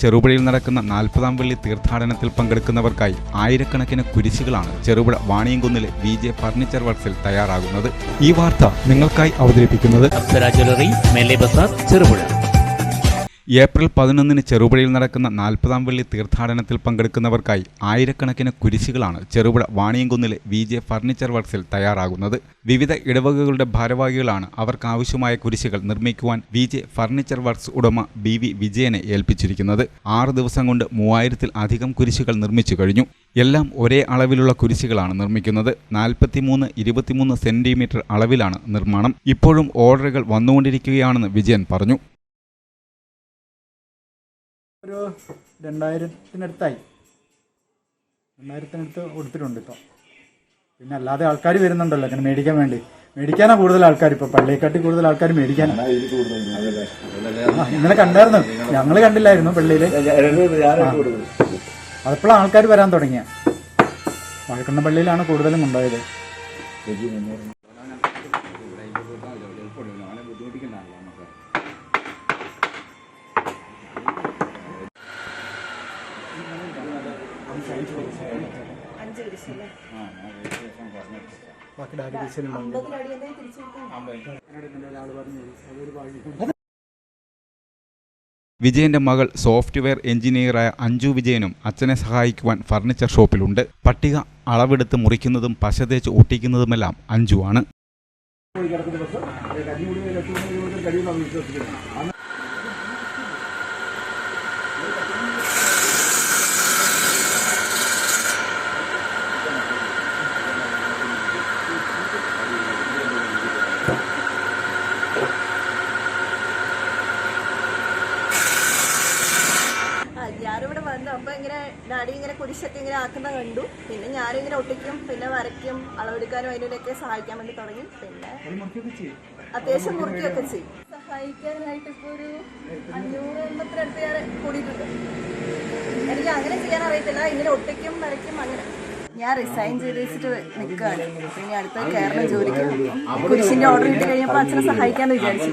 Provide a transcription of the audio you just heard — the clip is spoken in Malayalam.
ചെറുപുഴയിൽ നടക്കുന്ന നാൽപ്പതാം വെള്ളി തീർത്ഥാടനത്തിൽ പങ്കെടുക്കുന്നവർക്കായി ആയിരക്കണക്കിന് കുരിശുകളാണ് ചെറുപുഴ വാണിയംകുന്നിലെ വി ജെ ഫർണിച്ചർ വർക്സിൽ തയ്യാറാകുന്നത്. ഈ വാർത്ത നിങ്ങൾക്കായി അവതരിപ്പിക്കുന്നത് ചെറുപുഴ. ഏപ്രിൽ പതിനൊന്നിന് ചെറുപുഴയിൽ നടക്കുന്ന നാൽപ്പതാം വെള്ളി തീർത്ഥാടനത്തിൽ പങ്കെടുക്കുന്നവർക്കായി ആയിരക്കണക്കിന് കുരിശുകളാണ് ചെറുപുഴ വാണിയംകുന്നിലെ വി ജെ ഫർണിച്ചർ വർക്സിൽ തയ്യാറാകുന്നത്. വിവിധ ഇടവകകളുടെ ഭാരവാഹികളാണ് അവർക്കാവശ്യമായ കുരിശുകൾ നിർമ്മിക്കുവാൻ വി ജെ ഫർണിച്ചർ വർക്സ് ഉടമ ബി വി വിജയനെ ഏൽപ്പിച്ചിരിക്കുന്നത്. ആറ് ദിവസം കൊണ്ട് മൂവായിരത്തിൽ അധികം കുരിശുകൾ നിർമ്മിച്ചു കഴിഞ്ഞു. എല്ലാം ഒരേ അളവിലുള്ള കുരിശുകളാണ് നിർമ്മിക്കുന്നത്. നാൽപ്പത്തിമൂന്ന് ഇരുപത്തിമൂന്ന് സെന്റിമീറ്റർ അളവിലാണ് നിർമ്മാണം. ഇപ്പോഴും ഓർഡറുകൾ വന്നുകൊണ്ടിരിക്കുകയാണെന്ന് വിജയൻ പറഞ്ഞു. ഒരു രണ്ടായിരത്തിനടുത്തായി. രണ്ടായിരത്തിനടുത്ത് കൊടുത്തിട്ടുണ്ട് ഇപ്പോൾ പിന്നെ അല്ലാതെ ആൾക്കാർ വരുന്നുണ്ടല്ലോ അങ്ങനെ മേടിക്കാൻ വേണ്ടി. മേടിക്കാനാണ് കൂടുതൽ ആൾക്കാർ ഇപ്പോൾ പള്ളിയെക്കാട്ടി കൂടുതൽ ആൾക്കാർ മേടിക്കാനാണ് ഇന്നലെ കണ്ടായിരുന്നു. ഞങ്ങൾ കണ്ടില്ലായിരുന്നു പള്ളിയിൽ അതെപ്പോഴാണ് ആൾക്കാർ വരാൻ തുടങ്ങിയ. വഴക്കണ്ണ പള്ളിയിലാണ് കൂടുതലും ഉണ്ടായത്. ഡാറ്റാബേസിലുണ്ട് വിജയന്റെ മകൾ സോഫ്റ്റ്വെയർ എഞ്ചിനീയറായ അഞ്ജു വിജയനും അച്ഛനെ സഹായിക്കുവാൻ ഫർണിച്ചർ ഷോപ്പിലുണ്ട്. പട്ടിക അളവെടുത്ത് മുറിക്കുന്നതും പശ തേച്ച് ഒട്ടിക്കുന്നതുമെല്ലാം അഞ്ജു ഞാനിവിടെ വന്നു. അപ്പൊ ഇങ്ങനെ ഡാഡി ഇങ്ങനെ കുരിശൊക്കെ ഇങ്ങനെ ആക്കുന്ന കണ്ടു. പിന്നെ ഞാനിങ്ങനെ ഒട്ടിക്കും പിന്നെ വരയ്ക്കും അളവെടുക്കാനും അതിനൊക്കെ സഹായിക്കാൻ വേണ്ടി തുടങ്ങി. പിന്നെ അത്യാവശ്യം മുറിക്കുകയൊക്കെ ചെയ്യും. സഹായിക്കാനായിട്ട് ഇപ്പൊ ഒരു അഞ്ഞൂറ് എണ്ണത്തിനടുത്ത് ഞാൻ കൂടിയിട്ടുണ്ട്. എനിക്ക് അങ്ങനെ ചെയ്യാൻ അറിയത്തില്ല. ഇങ്ങനെ ഒട്ടിക്കും വരയ്ക്കും അങ്ങനെ. ഞാൻ റിസൈൻ ചെയ്ത് വെച്ചിട്ട് നിൽക്കുകയാണ്. പിന്നെ അടുത്ത കേരള ജോലിക്ക് കുരിശിന്റെ ഓർഡർ കിട്ടി കഴിഞ്ഞപ്പോൾ അച്ഛനെ സഹായിക്കാന്ന് വിചാരിച്ചു.